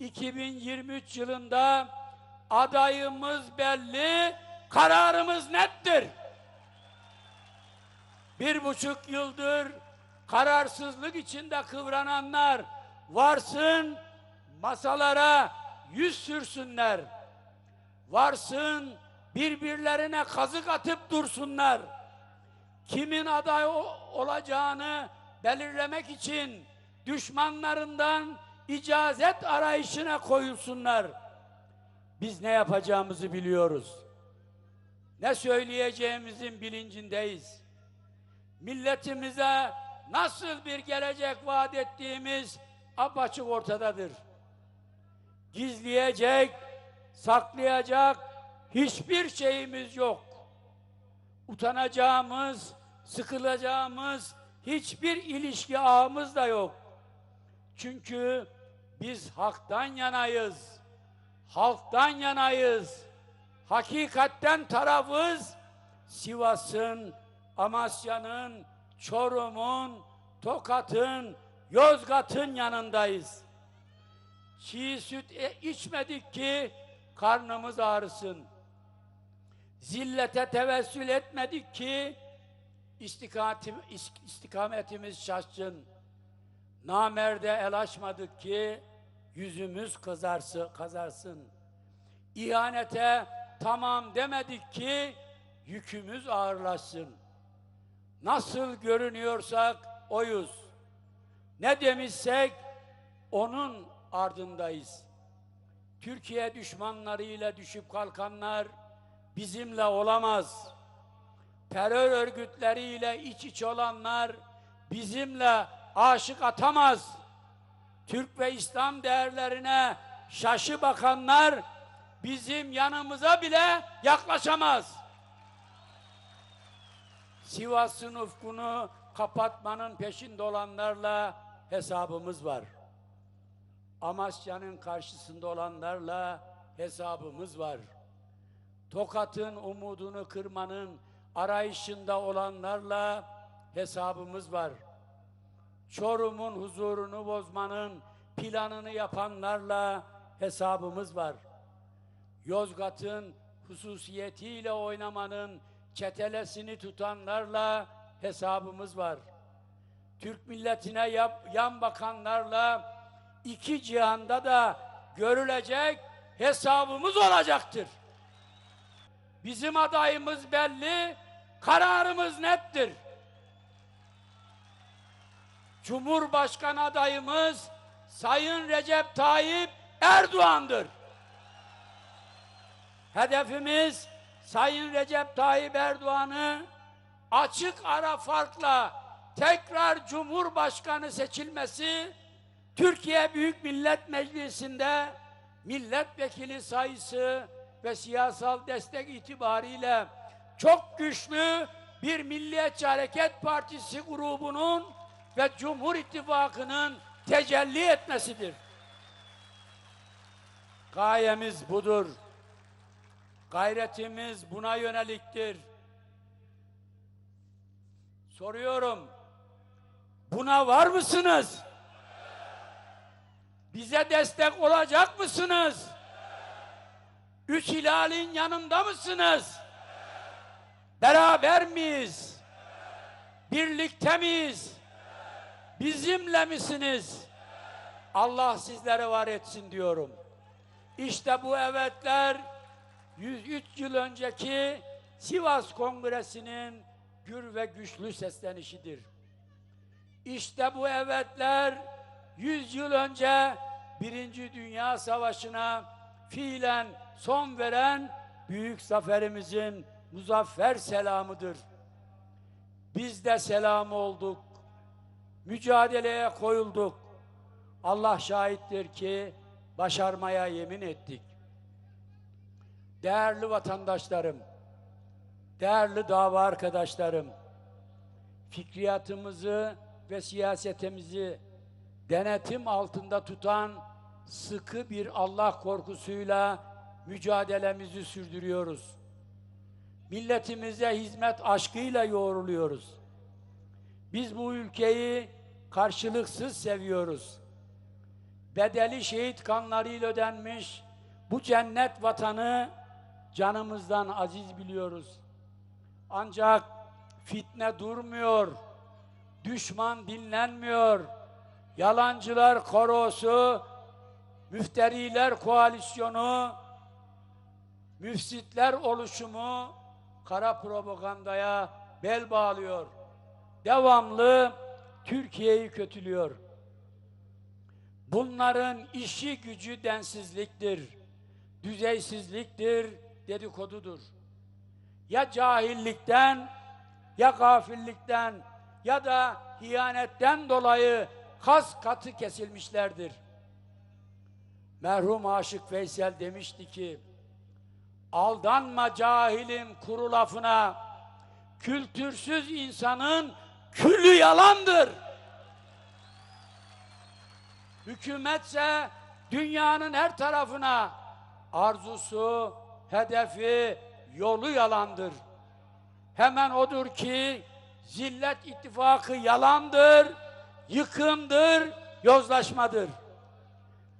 2023 yılında adayımız belli, kararımız nettir. Bir buçuk yıldır kararsızlık içinde kıvrananlar varsın masalara yüz sürsünler. Varsın birbirlerine kazık atıp dursunlar. Kimin aday olacağını belirlemek için düşmanlarından icazet arayışına koyulsunlar. Biz ne yapacağımızı biliyoruz. Ne söyleyeceğimizin bilincindeyiz. Milletimize nasıl bir gelecek vaat ettiğimiz apaçık ortadadır. Gizleyecek, saklayacak hiçbir şeyimiz yok. Utanacağımız, sıkılacağımız hiçbir ilişki ağımız da yok. Çünkü biz haktan yanayız. Halktan yanayız. Hakikatten tarafız. Sivas'ın, Amasya'nın, Çorum'un, Tokat'ın, Yozgat'ın yanındayız. Çiğ süt e- içmedik ki karnımız ağrısın. Zillete tevessül etmedik ki istikametim, is- istikametimiz şaşsın. Namerde el açmadık ki yüzümüz kızarsı, kazarsın. İhanete tamam demedik ki yükümüz ağırlaşsın. Nasıl görünüyorsak oyuz. Ne demişsek onun ardındayız. Türkiye düşmanlarıyla düşüp kalkanlar bizimle olamaz. Terör örgütleriyle iç iç olanlar bizimle aşık atamaz. Türk ve İslam değerlerine şaşı bakanlar bizim yanımıza bile yaklaşamaz. Sivas'ın ufkunu kapatmanın peşinde olanlarla hesabımız var. Amasya'nın karşısında olanlarla hesabımız var. Tokat'ın umudunu kırmanın arayışında olanlarla hesabımız var. Çorum'un huzurunu bozmanın planını yapanlarla hesabımız var. Yozgat'ın hususiyetiyle oynamanın çetelesini tutanlarla hesabımız var. Türk milletine yap- yan bakanlarla iki cihanda da görülecek hesabımız olacaktır. Bizim adayımız belli, kararımız nettir. Cumhurbaşkanı adayımız Sayın Recep Tayyip Erdoğan'dır. Hedefimiz Sayın Recep Tayyip Erdoğan'ı açık ara farkla tekrar Cumhurbaşkanı seçilmesi Türkiye Büyük Millet Meclisi'nde milletvekili sayısı ve siyasal destek itibariyle çok güçlü bir Milliyetçi Hareket Partisi grubunun ve Cumhur İttifakı'nın tecelli etmesidir. Gayemiz budur. Gayretimiz buna yöneliktir. Soruyorum. Buna var mısınız? Bize destek olacak mısınız? Üç hilalin yanında mısınız? Beraber miyiz? Birlikte miyiz? Bizimle misiniz? Allah sizlere var etsin diyorum. İşte bu evetler 103 yıl önceki Sivas Kongresi'nin gür ve güçlü seslenişidir. İşte bu evetler 100 yıl önce Birinci Dünya Savaşı'na fiilen son veren büyük zaferimizin muzaffer selamıdır. Biz de selam olduk. Mücadeleye koyulduk. Allah şahittir ki başarmaya yemin ettik. Değerli vatandaşlarım, değerli dava arkadaşlarım, fikriyatımızı ve siyasetimizi denetim altında tutan sıkı bir Allah korkusuyla mücadelemizi sürdürüyoruz. Milletimize hizmet aşkıyla yoğruluyoruz. Biz bu ülkeyi karşılıksız seviyoruz. bedeli şehit kanlarıyla ödenmiş bu cennet vatanı canımızdan aziz biliyoruz. Ancak fitne durmuyor, düşman dinlenmiyor, yalancılar korosu, müfteriler koalisyonu, müfsitler oluşumu kara propagandaya bel bağlıyor. Devamlı Türkiye'yi kötülüyor. Bunların işi gücü densizliktir, düzeysizliktir, dedikodudur. Ya cahillikten, ya gafillikten, ya da hiyanetten dolayı kas katı kesilmişlerdir. Merhum Aşık Veysel demişti ki, aldanma cahilin kuru lafına, kültürsüz insanın külü yalandır. Hükümetse dünyanın her tarafına arzusu, hedefi, yolu yalandır. Hemen odur ki zillet ittifakı yalandır, yıkımdır, yozlaşmadır.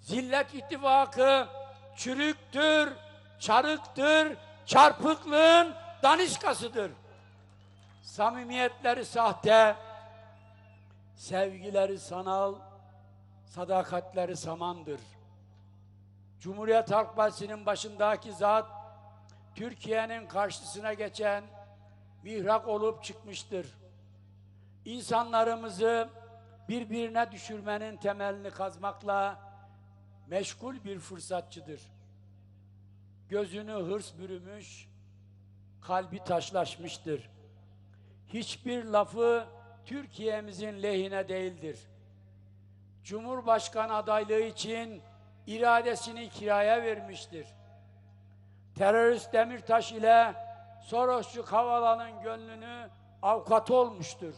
Zillet ittifakı çürüktür, çarıktır, çarpıklığın daniskasıdır. Samimiyetleri sahte, sevgileri sanal, sadakatleri samandır. Cumhuriyet Halk Partisi'nin başındaki zat, Türkiye'nin karşısına geçen mihrak olup çıkmıştır. İnsanlarımızı birbirine düşürmenin temelini kazmakla meşgul bir fırsatçıdır. Gözünü hırs bürümüş, kalbi taşlaşmıştır. Hiçbir lafı Türkiye'mizin lehine değildir. Cumhurbaşkanı adaylığı için iradesini kiraya vermiştir. Terörist Demirtaş ile Sorosçu Kavala'nın gönlünü avukat olmuştur.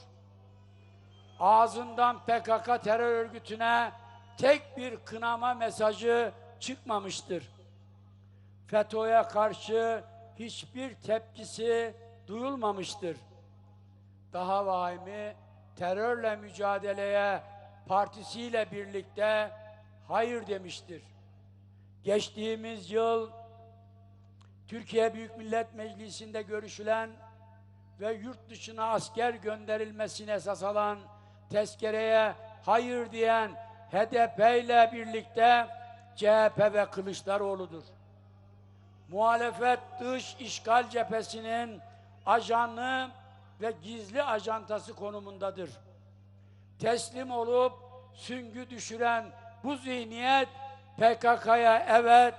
Ağzından PKK terör örgütüne tek bir kınama mesajı çıkmamıştır. FETÖ'ye karşı hiçbir tepkisi duyulmamıştır. Daha vahimi terörle mücadeleye partisiyle birlikte hayır demiştir. Geçtiğimiz yıl Türkiye Büyük Millet Meclisi'nde görüşülen ve yurt dışına asker gönderilmesine esas alan tezkereye hayır diyen HDP ile birlikte CHP ve Kılıçdaroğlu'dur. Muhalefet dış işgal cephesinin ajanı ve gizli ajantası konumundadır. Teslim olup süngü düşüren bu zihniyet PKK'ya evet,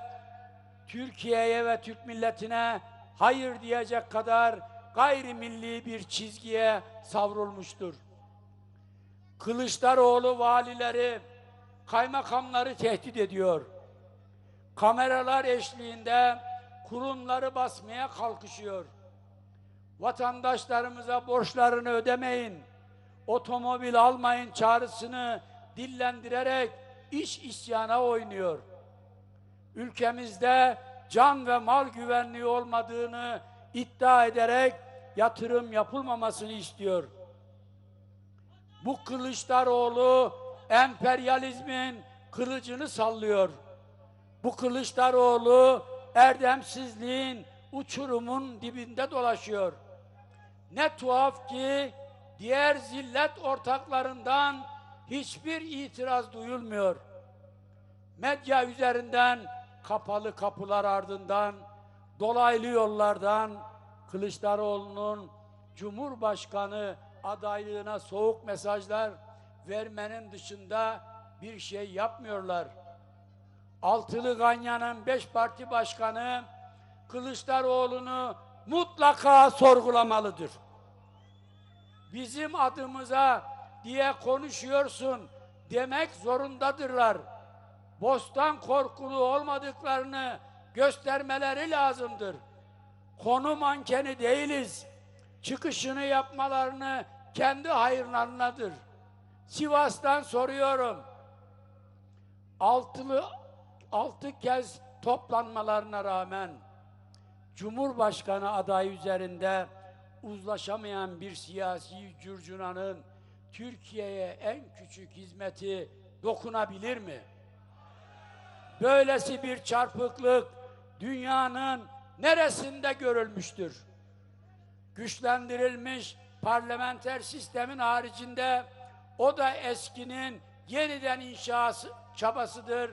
Türkiye'ye ve Türk milletine hayır diyecek kadar gayrimilli bir çizgiye savrulmuştur. Kılıçdaroğlu valileri, kaymakamları tehdit ediyor. Kameralar eşliğinde kurumları basmaya kalkışıyor. Vatandaşlarımıza borçlarını ödemeyin, otomobil almayın çağrısını dillendirerek iş isyana oynuyor. Ülkemizde can ve mal güvenliği olmadığını iddia ederek yatırım yapılmamasını istiyor. Bu Kılıçdaroğlu emperyalizmin kılıcını sallıyor. Bu Kılıçdaroğlu erdemsizliğin uçurumun dibinde dolaşıyor. Ne tuhaf ki diğer zillet ortaklarından hiçbir itiraz duyulmuyor. Medya üzerinden kapalı kapılar ardından dolaylı yollardan Kılıçdaroğlu'nun Cumhurbaşkanı adaylığına soğuk mesajlar vermenin dışında bir şey yapmıyorlar. Altılı Ganyan'ın beş parti başkanı Kılıçdaroğlu'nu mutlaka sorgulamalıdır. Bizim adımıza diye konuşuyorsun demek zorundadırlar. Bostan korkulu olmadıklarını göstermeleri lazımdır. Konu mankeni değiliz. Çıkışını yapmalarını kendi hayırlarınadır. Sivas'tan soruyorum. Altılı altı kez toplanmalarına rağmen Cumhurbaşkanı adayı üzerinde uzlaşamayan bir siyasi curcunanın Türkiye'ye en küçük hizmeti dokunabilir mi? böylesi bir çarpıklık dünyanın neresinde görülmüştür? Güçlendirilmiş parlamenter sistemin haricinde o da eskinin yeniden inşası çabasıdır.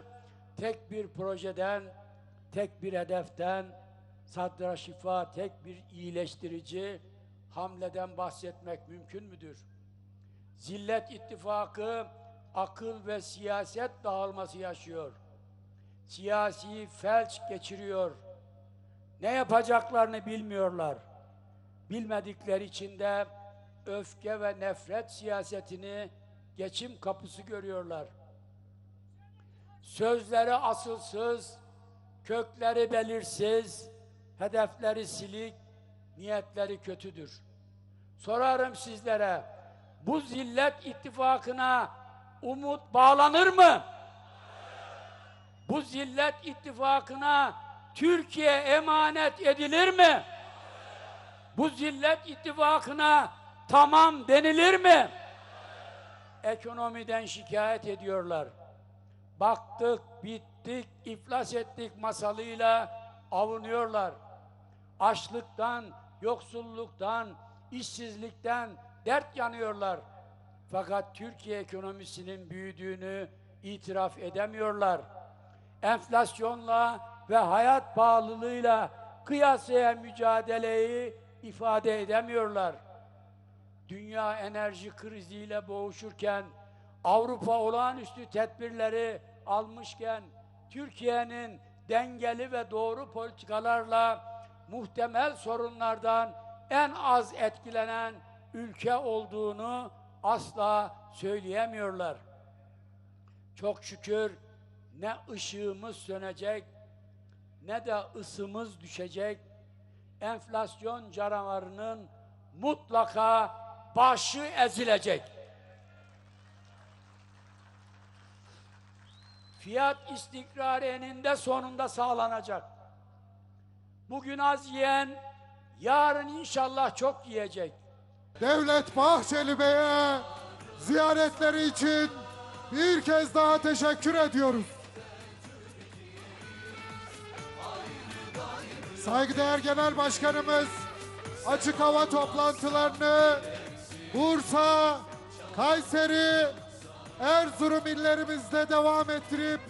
Tek bir projeden, tek bir hedeften, sadra şifa, tek bir iyileştirici hamleden bahsetmek mümkün müdür? Zillet ittifakı akıl ve siyaset dağılması yaşıyor. Siyasi felç geçiriyor. Ne yapacaklarını bilmiyorlar. Bilmedikleri için de öfke ve nefret siyasetini geçim kapısı görüyorlar. Sözleri asılsız, kökleri belirsiz, hedefleri silik, niyetleri kötüdür. Sorarım sizlere, bu zillet ittifakına umut bağlanır mı? Bu zillet ittifakına Türkiye emanet edilir mi? Bu zillet ittifakına tamam denilir mi? Ekonomiden şikayet ediyorlar. Baktık, bittik, iflas ettik masalıyla avunuyorlar. Açlıktan, yoksulluktan, işsizlikten dert yanıyorlar. Fakat Türkiye ekonomisinin büyüdüğünü itiraf edemiyorlar. Enflasyonla ve hayat pahalılığıyla kıyasaya mücadeleyi ifade edemiyorlar. Dünya enerji kriziyle boğuşurken, Avrupa olağanüstü tedbirleri almışken, Türkiye'nin dengeli ve doğru politikalarla muhtemel sorunlardan en az etkilenen ülke olduğunu asla söyleyemiyorlar. Çok şükür ne ışığımız sönecek ne de ısımız düşecek. Enflasyon canavarının mutlaka başı ezilecek. Fiyat istikrarı eninde sonunda sağlanacak. Bugün az yiyen, yarın inşallah çok yiyecek. Devlet Bahçeli Bey'e ziyaretleri için bir kez daha teşekkür ediyoruz. Saygıdeğer Genel Başkanımız açık hava toplantılarını Bursa, Kayseri, Erzurum illerimizde devam ettirip